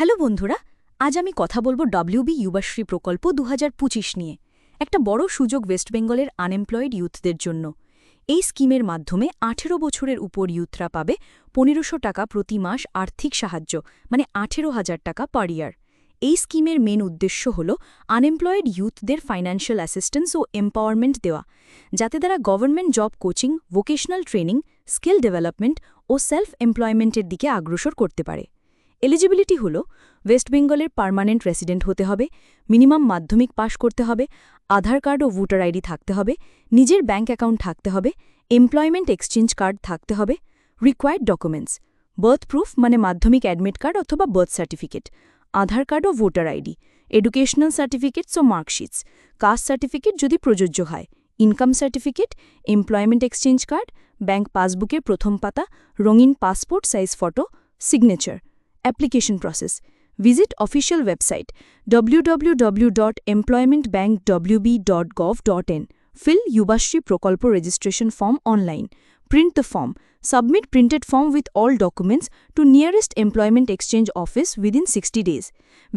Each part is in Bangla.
হ্যালো বন্ধুরা, আজ আমি কথা বলব ডব্লিউবি ইউবাশ্রী প্রকল্প দু হাজার পঁচিশ নিয়ে, একটা বড় সুযোগ ওয়েস্ট বেঙ্গলের আনএমপ্লয়েড ইউথদের জন্য। এই স্কিমের মাধ্যমে আঠেরো বছরের উপর ইউথরা পাবে পনেরোশো টাকা প্রতি মাস আর্থিক সাহায্য মানে আঠেরো হাজার টাকা পার ইয়ার এই স্কিমের মেন উদ্দেশ্য হল আনএমপ্লয়েড ইউথদের ফাইন্যান্সিয়াল অ্যাসিস্ট্যান্স ও এম্পাওয়ারমেন্ট দেওয়া, যাতে তারা government job coaching vocational training skill development ও সেলফ এমপ্লয়মেন্টের দিকে আগ্রসর করতে পারে। এলিজিবিলিটি হল ওয়েস্ট বেঙ্গলের পার্মানেন্ট রেসিডেন্ট হতে হবে মিনিমাম মাধ্যমিক পাশ করতে হবে, আধার কার্ড ও ভোটার আইডি থাকতে হবে, নিজের ব্যাঙ্ক অ্যাকাউন্ট থাকতে হবে এমপ্লয়মেন্ট এক্সচেঞ্জ কার্ড থাকতে হবে রিকোয়ার্ড ডকুমেন্টস বার্থ প্রুফ মানে মাধ্যমিক অ্যাডমিট কার্ড অথবা বার্থ সার্টিফিকেট আধার কার্ড ও ভোটার আইডি এডুকেশনাল সার্টিফিকেটস ও মার্কশিটস কাস্ট সার্টিফিকেট যদি প্রযোজ্য হয় income certificate employment exchange card bank পাসবুকের প্রথম পাতা, রঙিন passport size photo signature application process visit official website WWW dot employment bank WB dot gov dot in fill Yuvashree প্রকল্প registration form online print the form submit printed form with all documents to nearest employment exchange office within sixty days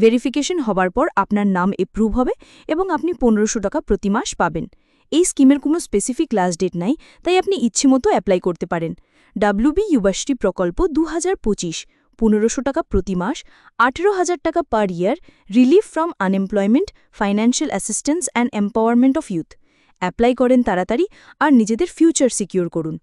verification হবার পর আপনার নাম এপ্রুভ হবে এবং আপনি পনেরোশো টাকা প্রতি মাস পাবেন। এই স্কিমের কোনো স্পেসিফিক লাস্ট ডেট নাই, তাই আপনি ইচ্ছে মতো অ্যাপ্লাই করতে পারেন। ডাব্লিউবি ইউবাশ্রী প্রকল্প দু হাজার পঁচিশ। পনেরোশো টাকা প্রতি মাস, আঠেরো হাজার টাকা per year relief from unemployment financial assistance and empowerment of youth apply করেন তাড়াতাড়ি আর নিজেদের ফিউচার সিকিউর করুন।